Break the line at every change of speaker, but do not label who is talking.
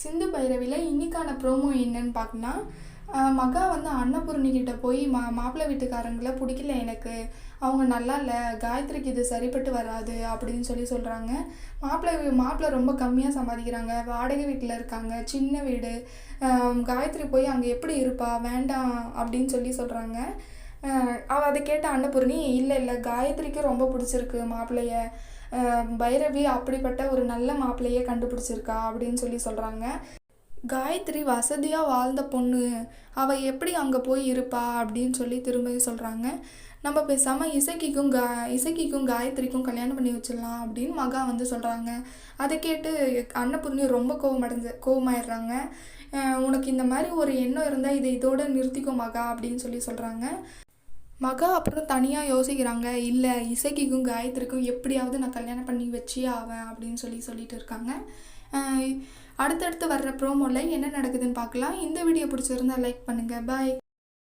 சிந்து பைரவியில் இன்றைக்கான ப்ரோமோ என்னன்னு பார்க்கனா மகா வந்து அன்னபூர்ணி கிட்ட போய் மா மாப்பிள்ளை வீட்டுக்காரங்களை பிடிக்கல எனக்கு. அவங்க நல்லா இல்லை காயத்ரிக்கு இது சரிப்பட்டு வராது அப்படின்னு சொல்லி சொல்கிறாங்க மாப்பிள்ளை மாப்பிள்ளை ரொம்ப கம்மியாக சம்பாதிக்கிறாங்க. வாடகை வீட்டில் இருக்காங்க சின்ன வீடு. காயத்ரி போய் அங்கே எப்படி இருப்பா? வேண்டாம் அப்படின்னு சொல்லி சொல்கிறாங்க அவள் அதை கேட்ட அன்னபூர்ணி இல்லை இல்லை காயத்ரிக்கு ரொம்ப பிடிச்சிருக்கு மாப்பிள்ளைய. பைரவி அப்படிப்பட்ட ஒரு நல்ல மாப்பிள்ளையே கண்டுபிடிச்சிருக்கா அப்படின்னு சொல்லி சொல்கிறாங்க காயத்ரி வசதியாக வாழ்ந்த பொண்ணு அவள் எப்படி அங்கே போய் இருப்பா அப்படின்னு சொல்லி திரும்பி சொல்கிறாங்க நம்ம பேசாமல் இசக்கிக்கும் கா இசக்கிக்கும் காயத்ரிக்கும் கல்யாணம் பண்ணி வச்சிடலாம் அப்படின்னு மகா வந்து சொல்கிறாங்க அதை கேட்டு அன்னபூர்ணி ரொம்ப கோவமடைஞ்ச கோவமாயிடுறாங்க. உனக்கு இந்த மாதிரி ஒரு எண்ணம் இருந்தால் இதை இதோடு நிறுத்திக்கோ மகா அப்படின்னு சொல்லி சொல்கிறாங்க மகா அப்புறம் தனியாக யோசிக்கிறாங்க இல்லை இசைக்கும் காயத்ரிக்கும் எப்படியாவது நான் கல்யாணம் பண்ணி வச்சே ஆவேன் அப்படின்னு சொல்லி சொல்லிட்டு இருக்காங்க. அடுத்தடுத்து வர்ற ப்ரோமோவில் என்ன நடக்குதுன்னு பார்க்கலாம். இந்த வீடியோ பிடிச்சிருந்தா லைக் பண்ணுங்கள் பாய்